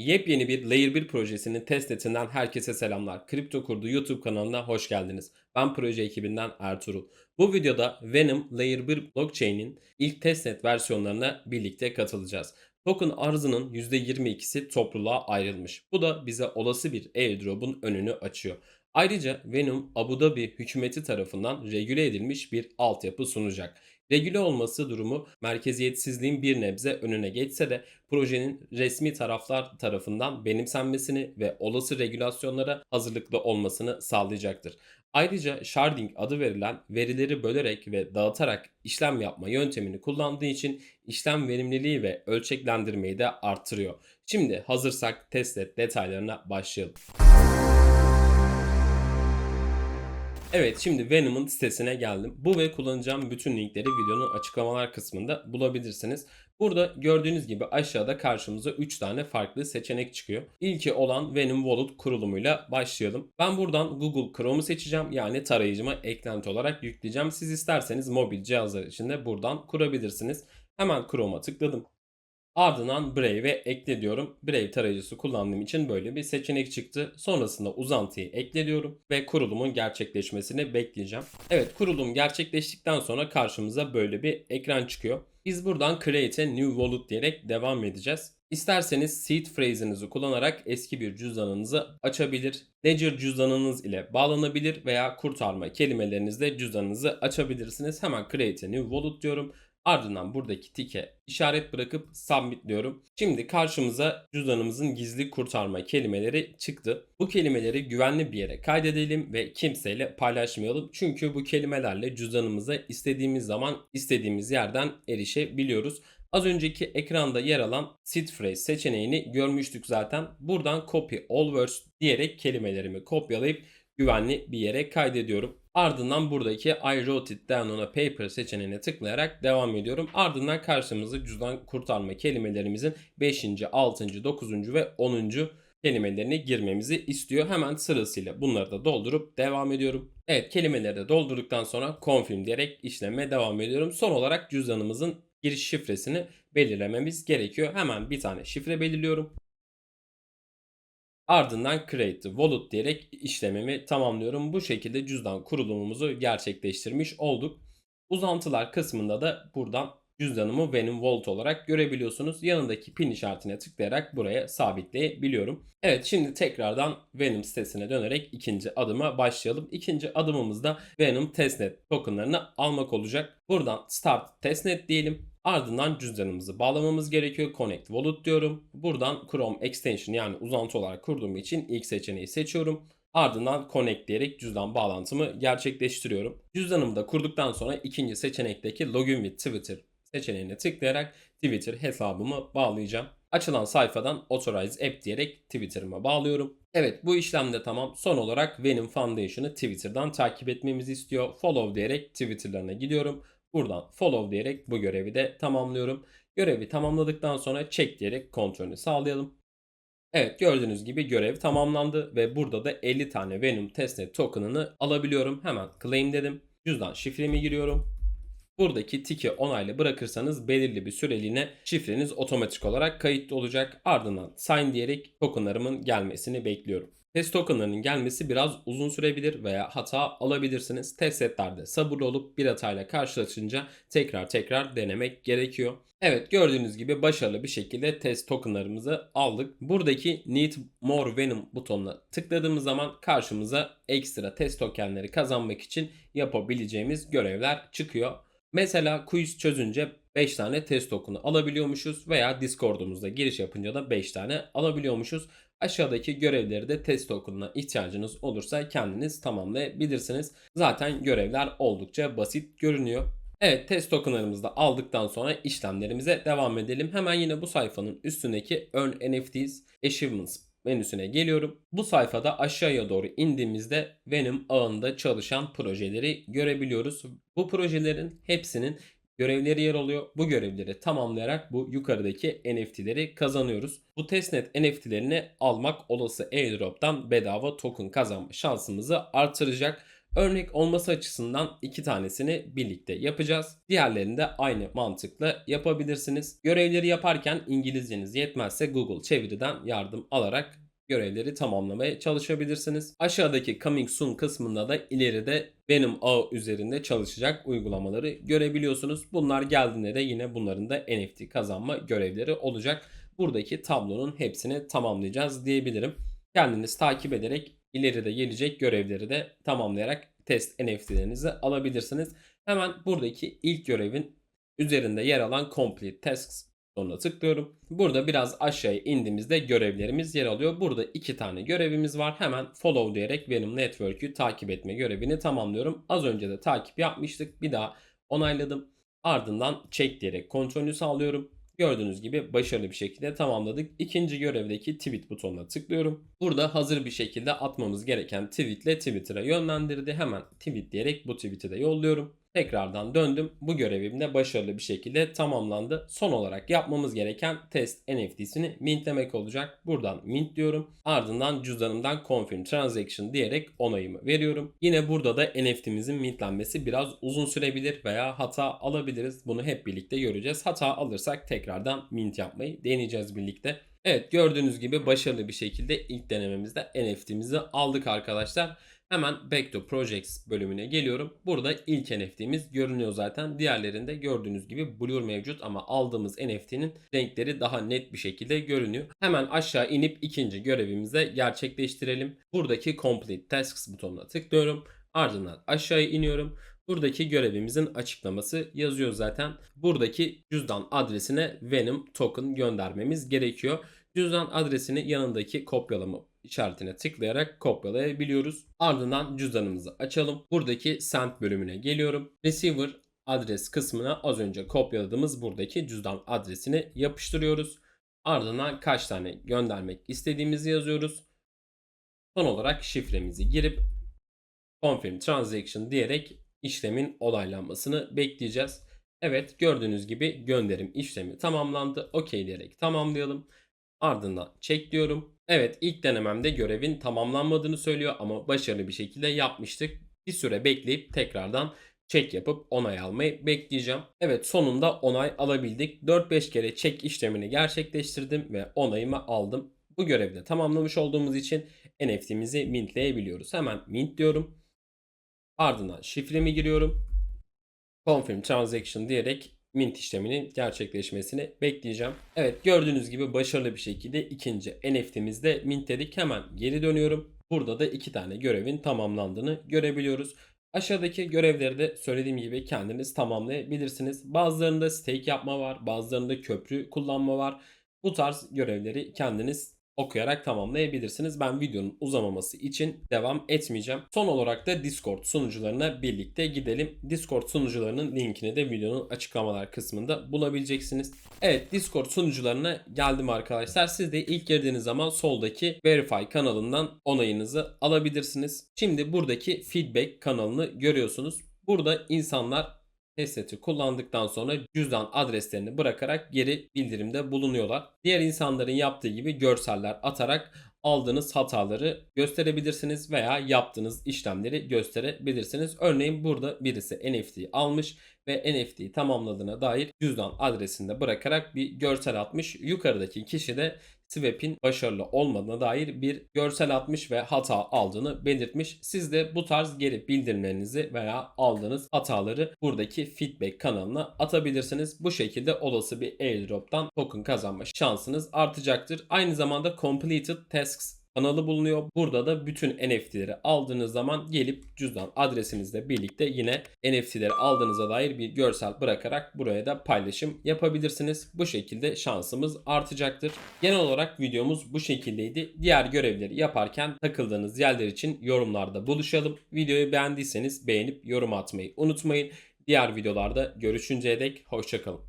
Yepyeni bir Layer 1 projesinin testnetinden herkese selamlar. Kripto Kurdu YouTube kanalına hoş geldiniz. Ben proje ekibinden Ertuğrul. Bu videoda Venom Layer 1 blockchain'in ilk testnet versiyonlarına birlikte katılacağız. Token arzının %22'si topluluğa ayrılmış. Bu da bize olası bir airdrop'un önünü açıyor. Ayrıca Venom Abu Dhabi hükümeti tarafından regüle edilmiş bir altyapı sunacak. Regüle olması durumu merkeziyetsizliğin bir nebze önüne geçse de projenin resmi taraflar tarafından benimsenmesini ve olası regülasyonlara hazırlıklı olmasını sağlayacaktır. Ayrıca sharding adı verilen verileri bölerek ve dağıtarak işlem yapma yöntemini kullandığı için işlem verimliliği ve ölçeklendirmeyi de arttırıyor. Şimdi hazırsak testnet detaylarına başlayalım. Evet şimdi Venom'ın sitesine geldim. Bu ve kullanacağım bütün linkleri videonun açıklamalar kısmında bulabilirsiniz. Burada gördüğünüz gibi aşağıda karşımıza 3 tane farklı seçenek çıkıyor. İlki olan Venom Wallet kurulumuyla başlayalım. Ben buradan Google Chrome'u seçeceğim. Yani tarayıcıma eklenti olarak yükleyeceğim. Siz isterseniz mobil cihazlar için de buradan kurabilirsiniz. Hemen Chrome'a tıkladım. Ardından Brave'e ekle diyorum. Brave tarayıcısı kullandığım için böyle bir seçenek çıktı. Sonrasında uzantıyı ekle diyorum ve kurulumun gerçekleşmesini bekleyeceğim. Evet kurulum gerçekleştikten sonra karşımıza böyle bir ekran çıkıyor. Biz buradan Create a New Wallet diyerek devam edeceğiz. İsterseniz seed phrase'inizi kullanarak eski bir cüzdanınızı açabilir, Ledger cüzdanınız ile bağlanabilir veya kurtarma kelimelerinizle cüzdanınızı açabilirsiniz. Hemen Create a New Wallet diyorum. Ardından buradaki tike işaret bırakıp submit diyorum. Şimdi karşımıza cüzdanımızın gizli kurtarma kelimeleri çıktı. Bu kelimeleri güvenli bir yere kaydedelim ve kimseyle paylaşmayalım. Çünkü bu kelimelerle cüzdanımıza istediğimiz zaman istediğimiz yerden erişebiliyoruz. Az önceki ekranda yer alan seed phrase seçeneğini görmüştük zaten. Buradan copy all words diyerek kelimelerimi kopyalayıp güvenli bir yere kaydediyorum. Ardından buradaki I wrote it down on a paper seçeneğine tıklayarak devam ediyorum. Ardından karşımıza cüzdan kurtarma kelimelerimizin 5. 6. 9. ve 10. kelimelerini girmemizi istiyor. Hemen sırasıyla bunları da doldurup devam ediyorum. Evet kelimeleri de doldurduktan sonra confirm diyerek işleme devam ediyorum. Son olarak cüzdanımızın giriş şifresini belirlememiz gerekiyor. Hemen bir tane şifre belirliyorum. Ardından Create Wallet diyerek işlemimi tamamlıyorum. Bu şekilde cüzdan kurulumumuzu gerçekleştirmiş olduk. Uzantılar kısmında da buradan cüzdanımı Venom Wallet olarak görebiliyorsunuz. Yanındaki pin işaretine tıklayarak buraya sabitleyebiliyorum. Evet şimdi tekrardan Venom sitesine dönerek ikinci adıma başlayalım. İkinci adımımızda Venom testnet tokenlarını almak olacak. Buradan Start Testnet diyelim. Ardından cüzdanımızı bağlamamız gerekiyor. Connect Wallet diyorum. Buradan Chrome Extension yani uzantı olarak kurduğum için ilk seçeneği seçiyorum. Ardından Connect diyerek cüzdan bağlantımı gerçekleştiriyorum. Cüzdanımı da kurduktan sonra ikinci seçenekteki Login with Twitter seçeneğine tıklayarak Twitter hesabımı bağlayacağım. Açılan sayfadan Authorize App diyerek Twitter'ıma bağlıyorum. Evet bu işlem de tamam. Son olarak Venom Foundation'ı Twitter'dan takip etmemizi istiyor. Follow diyerek Twitter'larına gidiyorum. Buradan follow diyerek bu görevi de tamamlıyorum. Görevi tamamladıktan sonra check diyerek kontrolünü sağlayalım. Evet gördüğünüz gibi görev tamamlandı ve burada da 50 tane Venom testnet token'ını alabiliyorum. Hemen claim dedim. Cüzdan şifremi giriyorum. Buradaki tiki onaylı bırakırsanız belirli bir süreliğine şifreniz otomatik olarak kayıtlı olacak. Ardından sign diyerek tokenlarımın gelmesini bekliyorum. Test tokenlarının gelmesi biraz uzun sürebilir veya hata alabilirsiniz. Test setlerde sabırlı olup bir hatayla karşılaşınca tekrar tekrar denemek gerekiyor. Evet gördüğünüz gibi başarılı bir şekilde test tokenlarımızı aldık. Buradaki Need More Venom butonuna tıkladığımız zaman karşımıza ekstra test tokenleri kazanmak için yapabileceğimiz görevler çıkıyor. Mesela quiz çözünce 5 tane test tokenu alabiliyormuşuz veya Discord'umuzda giriş yapınca da 5 tane alabiliyormuşuz. Aşağıdaki görevleri de test token'ına ihtiyacınız olursa kendiniz tamamlayabilirsiniz. Zaten görevler oldukça basit görünüyor. Evet test tokenlarımızı da aldıktan sonra işlemlerimize devam edelim. Hemen yine bu sayfanın üstündeki Earn NFTs Achievements menüsüne geliyorum. Bu sayfada aşağıya doğru indiğimizde Venom ağında çalışan projeleri görebiliyoruz. Bu projelerin hepsinin görevleri yer alıyor. Bu görevleri tamamlayarak bu yukarıdaki NFT'leri kazanıyoruz. Bu testnet NFT'lerini almak olası airdrop'tan bedava token kazanma şansımızı artıracak. Örnek olması açısından iki tanesini birlikte yapacağız. Diğerlerini de aynı mantıkla yapabilirsiniz. Görevleri yaparken İngilizceniz yetmezse Google çeviriden yardım alarak görevleri tamamlamaya çalışabilirsiniz. Aşağıdaki Coming Soon kısmında da ileride benim ağ üzerinde çalışacak uygulamaları görebiliyorsunuz. Bunlar geldiğinde de yine bunların da NFT kazanma görevleri olacak. Buradaki tablonun hepsini tamamlayacağız diyebilirim. Kendiniz takip ederek ileride gelecek görevleri de tamamlayarak test NFT'lerinizi alabilirsiniz. Hemen buradaki ilk görevin üzerinde yer alan Complete Tasks Sonra tıklıyorum. Burada biraz aşağıya indiğimizde görevlerimiz yer alıyor. Burada iki tane görevimiz var. Hemen follow diyerek benim network'ü takip etme görevini tamamlıyorum. Az önce de takip yapmıştık. Bir daha onayladım. Ardından check diyerek kontrolünü sağlıyorum. Gördüğünüz gibi başarılı bir şekilde tamamladık. İkinci görevdeki tweet butonuna tıklıyorum. Burada hazır bir şekilde atmamız gereken tweetle Twitter'a yönlendirdi. Hemen tweet diyerek bu tweet'i de yolluyorum. Tekrardan döndüm. Bu görevim de başarılı bir şekilde tamamlandı. Son olarak yapmamız gereken test NFT'sini mintlemek olacak. Buradan mint diyorum. Ardından cüzdanımdan confirm transaction diyerek onayımı veriyorum. Yine burada da NFT'mizin mintlenmesi biraz uzun sürebilir veya hata alabiliriz. Bunu hep birlikte göreceğiz. Hata alırsak tekrardan mint yapmayı deneyeceğiz birlikte. Evet gördüğünüz gibi başarılı bir şekilde ilk denememizde NFT'mizi aldık arkadaşlar. Hemen Back to Projects bölümüne geliyorum. Burada ilk NFT'miz görünüyor zaten. Diğerlerinde gördüğünüz gibi blur mevcut ama aldığımız NFT'nin renkleri daha net bir şekilde görünüyor. Hemen aşağı inip ikinci görevimizi gerçekleştirelim. Buradaki Complete Tasks butonuna tıklıyorum. Ardından aşağıya iniyorum. Buradaki görevimizin açıklaması yazıyor zaten. Buradaki cüzdan adresine Venom token göndermemiz gerekiyor. Cüzdan adresini yanındaki kopyalama işaretine tıklayarak kopyalayabiliyoruz. Ardından cüzdanımızı açalım. Buradaki send bölümüne geliyorum. Receiver adres kısmına az önce kopyaladığımız buradaki cüzdan adresini yapıştırıyoruz. Ardından kaç tane göndermek istediğimizi yazıyoruz. Son olarak şifremizi girip confirm transaction diyerek işlemin olaylanmasını bekleyeceğiz. Evet gördüğünüz gibi gönderim işlemi tamamlandı. OK diyerek tamamlayalım. Ardından check diyorum. Evet ilk denememde görevin tamamlanmadığını söylüyor ama başarılı bir şekilde yapmıştık. Bir süre bekleyip tekrardan check yapıp onay almayı bekleyeceğim. Evet sonunda onay alabildik. 4-5 kere check işlemini gerçekleştirdim ve onayımı aldım. Bu görevde tamamlamış olduğumuz için NFT'mizi mintleyebiliyoruz. Hemen mint diyorum. Ardından şifremi giriyorum. Confirm transaction diyerek mint işleminin gerçekleşmesini bekleyeceğim. Evet gördüğünüz gibi başarılı bir şekilde ikinci NFT'mizde mintledik. Hemen geri dönüyorum. Burada da iki tane görevin tamamlandığını görebiliyoruz. Aşağıdaki görevleri de söylediğim gibi kendiniz tamamlayabilirsiniz. Bazılarında stake yapma var, bazılarında köprü kullanma var. Bu tarz görevleri kendiniz okuyarak tamamlayabilirsiniz. Ben videonun uzamaması için devam etmeyeceğim. Son olarak da Discord sunucularına birlikte gidelim. Discord sunucularının linkini de videonun açıklamalar kısmında bulabileceksiniz. Evet Discord sunucularına geldim arkadaşlar. Siz de ilk girdiğiniz zaman soldaki Verify kanalından onayınızı alabilirsiniz. Şimdi buradaki feedback kanalını görüyorsunuz. Burada insanlar Headset'i kullandıktan sonra cüzdan adreslerini bırakarak geri bildirimde bulunuyorlar. Diğer insanların yaptığı gibi görseller atarak aldığınız hataları gösterebilirsiniz veya yaptığınız işlemleri gösterebilirsiniz. Örneğin burada birisi NFT almış ve NFT tamamladığına dair cüzdan adresinde bırakarak bir görsel atmış. Yukarıdaki kişi de swap'in başarılı olmadığına dair bir görsel atmış ve hata aldığını belirtmiş. Siz de bu tarz geri bildirimlerinizi veya aldığınız hataları buradaki feedback kanalına atabilirsiniz. Bu şekilde olası bir airdrop'tan token kazanma şansınız artacaktır. Aynı zamanda completed tasks kanalı bulunuyor. Burada da bütün NFT'leri aldığınız zaman gelip cüzdan adresinizle birlikte yine NFT'leri aldığınıza dair bir görsel bırakarak buraya da paylaşım yapabilirsiniz. Bu şekilde şansımız artacaktır. Genel olarak videomuz bu şekildeydi. Diğer görevleri yaparken takıldığınız yerler için yorumlarda buluşalım. Videoyu beğendiyseniz beğenip yorum atmayı unutmayın. Diğer videolarda görüşünceye dek hoşçakalın.